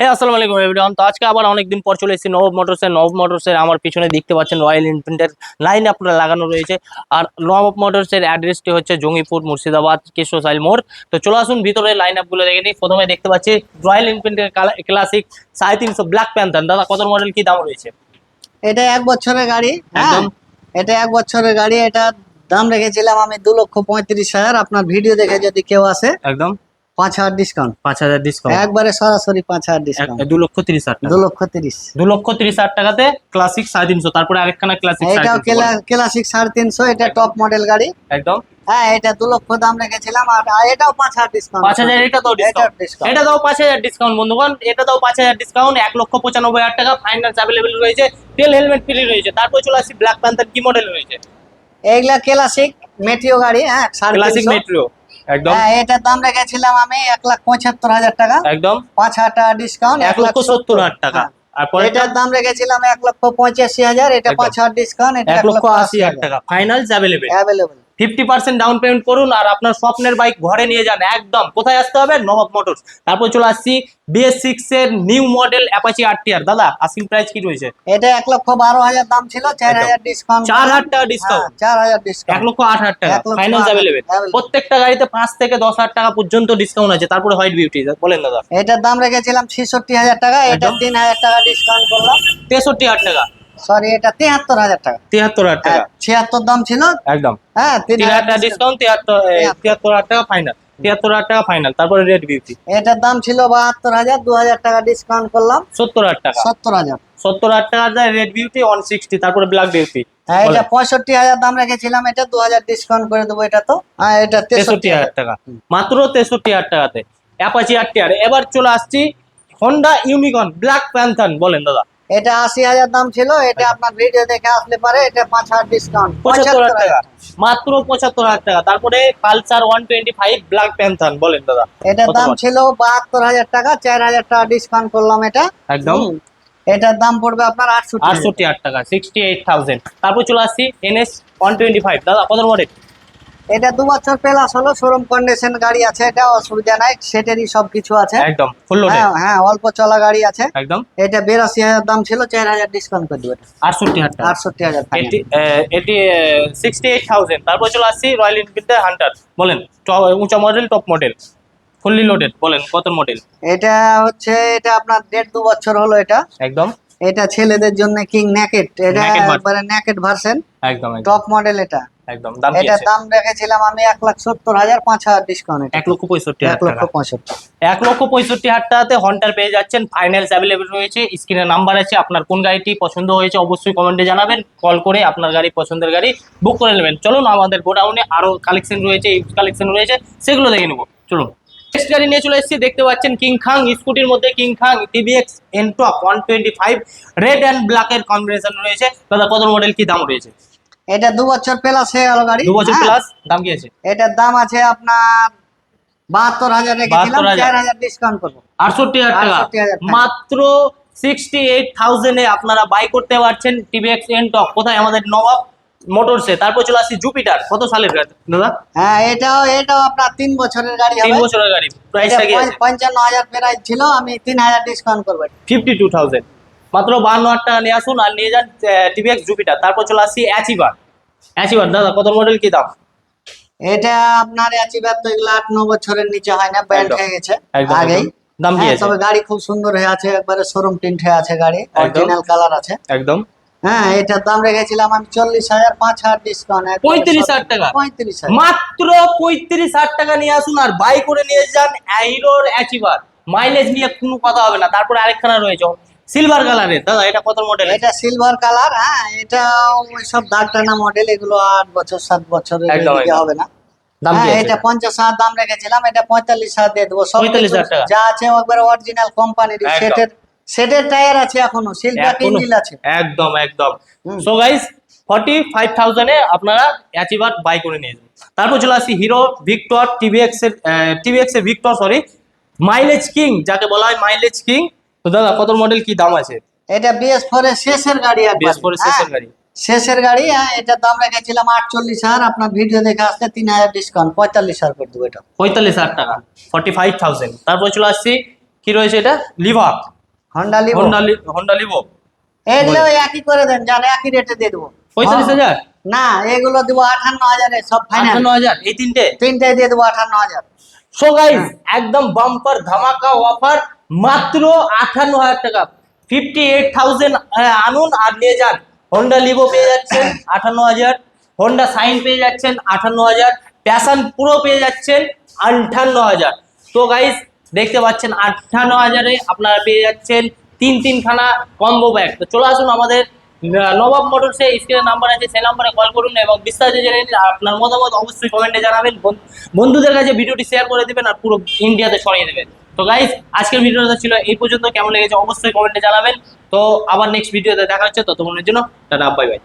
হে আসসালামু আলাইকুম এভরিওয়ান তো আজকে আবার অনেকদিন পর চলে এসেছি নবব মোটরসের নবব মোটরসের আমার পিছনে দেখতে পাচ্ছেন রয়্যাল এনফিল্ডের লাইন আপনারা লাগানো রয়েছে। আর নবব মোটরসের অ্যাড্রেসটি হচ্ছে জঙ্গিপুর মুর্শিদাবাদ কেশোসাইল মোড়। তো চলে আসুন ভিতরে লাইন আপগুলো দেখে নিই। প্রথমে দেখতে পাচ্ছি রয়্যাল এনফিল্ডের ক্লাসিক সাড়ে তিনশো ব্ল্যাক প্যান্থার দাদা কত মডেল কি দাম রয়েছে? এটা এক বছরের গাড়ি হ্যাঁ। এটা এক বছরের গাড়ি এটা দাম রেখেছিলাম আমি দু লক্ষ পঁয়ত্রিশ হাজার। আপনার ভিডিও দেখে যদি কেউ আসে একদম। পাঁচ হাজার ডিসকাউন্ট পাঁচ হাজার ডিসকাউন্ট একবারে সরাসরি পাঁচ হাজার ডিসকাউন্ট দু লক্ষ তিরিশ হাজার দু লক্ষ তিরিশ। দু লক্ষ তিরিশ হাজার টাকাতে ক্লাসিক সাড়ে তিনশো। তারপরে আরেকখানা ক্লাসিক এটাও ক্লাসিক সাড়ে তিনশো এটা টপ মডেল গাড়ি। একদম। হ্যাঁ এটা দু লক্ষ দাম রেখেছিলাম আর এটাও পাঁচ হাজার ডিসকাউন্ট পাঁচ হাজার এটা তো এটা দাও পাঁচ হাজার ডিসকাউন্ট বন্ধুগণ। এটা দাও পাঁচ হাজার ডিসকাউন্ট এক লক্ষ পঁচানব্বই হাজার টাকা ফাইন্যান্স অ্যাভেলেবেল রয়েছে। তেল হেলমেট ফ্রি রয়েছে। তারপর চলে আসছি ব্ল্যাক প্যান্থার কি মডেল রয়েছে? এইগুলা ক্লাসিক মেট্রিও গাড়ি হ্যাঁ ক্লাসিক তিনশো। মেট্রো একদম। হ্যাঁ এটার দাম রেখেছিলাম আমি এক লাখ পঁচাত্তর হাজার টাকা। একদম। পাঁচ হাজার টাকা ডিসকাউন্ট এক লক্ষ সত্তর। হাজার টাকা। আর এটার দাম রেখেছিলাম এক লক্ষ পঁচাশি হাজার এটা পাঁচ হাজার ডিসকাউন্ট এক লক্ষ আশি হাজার টাকা। Final available available fifty percent down payment করুন আর আপনার স্বপ্নের বাইক ঘরে নিয়ে যান একদম। কোথায় আসতে হবে? নবাব মোটরস তারপর চলে আসছি বিএস সিক্স এর new model Apache R T R দাদা আস্কিং প্রাইস কি রয়েছে? এটা এক লক্ষ বারো হাজার দাম ছিল চার হাজার ডিসকাউন্ট চার হাজার টাকা ডিসকাউন্ট চার হাজার এক লক্ষ আট হাজার টাকা। ফাইনাল অ্যাভেলেবেল প্রত্যেকটা গাড়িতে পাঁচ থেকে দশ হাজার টাকা পর্যন্ত ডিসকাউন্ট আছে। তারপরে হোয়াইট বিউটি বলেন দাদা। এটার দাম রেখেছিলাম ছেষট্টি হাজার টাকা এটা তিন হাজার টাকা ডিসকাউন্ট করলাম। তেষট্টি হাজার টাকা। সরি এটা তিয়াত্তর হাজার টাকা। তিয়াত্তর হাজার টাকা। হ্যাঁ, ছিয়াত্তর দাম ছিল? একদম। হ্যাঁ তিন হাজার টাকা ডিসকাউন্ট তিয়াত্তর তিয়াত্তর। হাজার টাকা ফাইনাল তিয়াত্তর হাজার টাকা ফাইনাল তারপরে রেড বিউটি এটার দাম ছিল বাহাত্তর হাজার দু হাজার টাকা ডিসকাউন্ট করলাম। সত্তর হাজার টাকা। সত্তর হাজার। সত্তর হাজার টাকা যায় রেড বিউটি ওয়ান সিক্সটি তারপরে ব্ল্যাক বিউটি হ্যাঁ এটা পঁয়ষট্টি হাজার দাম রেখেছিলাম এটা দু হাজার ডিসকাউন্ট করে দেবো এটা তো। হ্যাঁ এটা তেষট্টি হাজার। টাকা। মাত্র তেষট্টি হাজার টাকাতে। অ্যাপাচি আর টিআর এবার চলে আসছি হন্ডা ইউনিকর্ন ব্ল্যাক প্যান্থান বলেন দাদা। এটা আশি হাজার দাম ছিল এটা আপনার ভিডিও দেখে আসলে পারে এটা পাঁচ হাজার ডিসকাউন্ট পঁচাত্তর হাজার টাকা। মাত্র পঁচাত্তর হাজার টাকা। তারপরে Pulsar one twenty five black panther বলেন দাদা। এটার দাম ছিল বাহাত্তর হাজার টাকা চার হাজার টাকা ডিসকাউন্ট করলাম এটা। একদম। এটার দাম পড়বে আপনার আটষট্টি আটষট্টি হাজার টাকা সিক্সটি এইট থাউজেন্ড তারপর চলে আসছি এনএস ওয়ান টোয়েন্টি ফাইভ দাদা কত মডেল এটা দু বছর প্লাস হলো শোরুম কন্ডিশন গাড়ি আছে এটা অসুবিধা নাই সেটেরই সবকিছু আছে। একদম ফুল লোডে হ্যাঁ হ্যাঁ অল্প চলা গাড়ি আছে। একদম। এটা বিরাশি হাজার দাম ছিল চার হাজার ডিসকাউন্ট করে দেবো আটষট্টি হাজার টাকা। আটষট্টি হাজার final। এটি এটি সিক্সটি এইট থাউজেন্ড তারপর চলে আসছি রয়্যাল এনফিল্ডের হান্টার বলেন উঁচা model top model fully loaded বলেন কত মডেল এটা হচ্ছে এটা আপনার দেড় দু বছর হলো এটা। একদম। এটা ছেলেদের জন্য কিং ন্যাকেট এটা। একবারে ন্যাকেট ভার্সন একদম টপ মডেল এটা। একদম দাম আছে? দাম রেখেছিলাম আমি এক লাখ সত্তর হাজার পাঁচ হাজার ডিসকাউন্ট এক লক্ষ পঁয়ষট্টি এক লক্ষ পঁয়ষট্টি। এক লক্ষ পঁয়ষট্টি হাজার টাকাতে হন্টার পেয়ে যাচ্ছেন ফাইন্যান্স অ্যাভেলেবেল রয়েছে। স্ক্রিনে নাম্বার আছে আপনার কোন গাড়িটি পছন্দ হয়েছে অবশ্যই কমেন্টে জানাবেন। কল করে আপনার গাড়ি পছন্দের গাড়ি বুক করে নেবেন। চলুন আমাদের গোডাউনে আরও কালেকশন রয়েছে ইউজ কালেকশন রয়েছে সেগুলো দেখে নেব। চলুন। নেক্সট গাড়ি নিয়ে চলে এসেছি দেখতে পাচ্ছেন কিং খাং স্কুটির মধ্যে king Khang TVS Ntorq one twenty five red and ব্ল্যাকের কম্বিনেশন রয়েছে। দাদা কত মডেল কি দাম রয়েছে? এটা দু বছর প্লাস হয়ে গেল গাড়ি। দু বছর হ্যাঁ। প্লাস দাম কি আছে? এটার দাম আছে আপনার বাহাত্তর হাজার রেখেছিলাম চার হাজার ডিসকাউন্ট করব। আটষট্টি হাজার টাকা। মাত্র সিক্সটি এইট থাউজেন্ডে আপনারা বাই করতে পারছেন টিভিএক্স এন টক কোথায়? আমাদের নবাব মোটরসে তারপর চলে আসছি জুপিটার কত সালের গাড়ি? দাদা? হ্যাঁ এটাও এটাও আপনার তিন বছরের গাড়ি তিন বছরের গাড়ি। প্রাইসটা কি পঞ্চান্ন হাজার প্রাইস ছিল আমি তিন হাজার ডিসকাউন্ট করব। ফিফটি টু থাউজেন্ড মাত্র বান্ন হাজার টাকা নিয়ে আসুন আর নিয়ে যান টিভিএক্স জুপিটার তারপর চলে আসছি অ্যাচিভার অ্যাচিভার দাদা কত মডেল কি দাম? এটা আপনার অ্যাচিভার তো এগুলো আট ন বছরের নিচে হয় না ব্যান্ড হয়ে গেছে। আগেই। দাম কি হ্যাঁ, আছে? তবে গাড়ি খুব সুন্দর হয়ে আছে একবারে শোরুম প্রিন্ট হয়ে আছে গাড়ি অরিজিনাল কালার আছে। একদম। হ্যাঁ এটার দাম রেখেছিলাম আমি চল্লিশ হাজার পাঁচ হাজার ডিসকাউন্ট পঁয়ত্রিশ হাজার টাকা? পঁয়ত্রিশ মাত্র পঁয়ত্রিশ হাজার টাকা নিয়ে আসুন আর বাই করে নিয়ে যান হিরোর অ্যাচিভার মাইলেজ নিয়ে কোনো কথা হবে না তারপরে আরেকখানা রয়েছে সিলভার কালারের দাদা এটা কত মডেল এটা সিলভার কালার হ্যাঁ এটা ওই সব দাগ টানা মডেল এগুলো আট বছর সাত বছর হবে না। হ্যাঁ? এটা পঞ্চাশ হাজার দাম রেখেছিলাম এটা পঁয়তাল্লিশ হাজার দিয়ে দেবো। সব 45,000 যা আছে একবারে অরিজিনাল কোম্পানির সেটের সেটের টায়ার আছে এখনও সিলভার আছে। একদম একদম। সো গাইস ফর্টি ফাইভ থাউজেন্ডে আপনারা অ্যাচিভার বাই করে নিয়ে যাবেন। তারপর চলে আসি হিরো ভিক্টর টিভিএক্স এর টিভিএক্স এর ভিক্টর সরি মাইলেজ কিং যাকে বলা হয় মাইলেজ কিং তো দাদা কত মডেল কি দাম আছে? এটা বিএস ফোর এর শেষের গাড়ি। বিএস ফোর শেষের হ্যাঁ, গাড়ি। শেষের গাড়ি হ্যাঁ এটার দাম রেখেছিলাম আটচল্লিশ হাজার। আপনার ভিডিও দেখে আসলে তিন হাজার ডিসকাউন্ট পঁয়তাল্লিশ হাজার করে দেবো এটা। পঁয়তাল্লিশ হাজার টাকা ফর্টি ফাইভ থাউজেন্ড তারপর চলে আসছি কি রয়েছে এটা? Livo Honda Livo Honda Livo এগুলো একই করে দেন জান একই রেটে দিয়ে দেবো। পঁয়তাল্লিশ হাজার? না এগুলো দেবো আঠান্ন হাজারে সব ফাইনাল আটান্ন হাজার এই তিনটে? তিনটাই দিয়ে দেবো আঠান্ন হাজার। সো গাইস একদম বাম্পার ধামাকা অফার মাত্র আটান্ন হাজার টাকা। ফিফটি এইট থাউজেন্ড আনুন আর নিয়ে যান। হন্ডা লিভো পেয়ে যাচ্ছেন আটান্ন হাজার। হন্ডা সাইন পেয়ে যাচ্ছেন আটান্ন হাজার। প্যাশন পুরো পেয়ে যাচ্ছেন আটান্ন হাজার। তো গাইস দেখতে পাচ্ছেন আটান্ন হাজারে আপনারা পেয়ে যাচ্ছেন তিন তিনখানা কম্বো ব্যাগ তো চলে আসুন আমাদের নবাব মোটরসে, স্ক্রিনের নাম্বার আছে, সেই নাম্বারে কল করুন এবং বিস্তারিত জেনে নিন। আপনার মতামত অবশ্যই কমেন্টে জানাবেন। বন- বন্ধুদের কাছে ভিডিওটি শেয়ার করে দেবেন আর পুরো ইন্ডিয়াতে সরিয়ে দেবেন। তো গাইজ আজকের ভিডিওটা ছিল এই পর্যন্ত। কেমন লেগেছে অবশ্যই কমেন্টে জানাবেন। তো আবার নেক্সট ভিডিওতে দেখা হচ্ছে। ততক্ষণের জন্য টাটা বাই বাই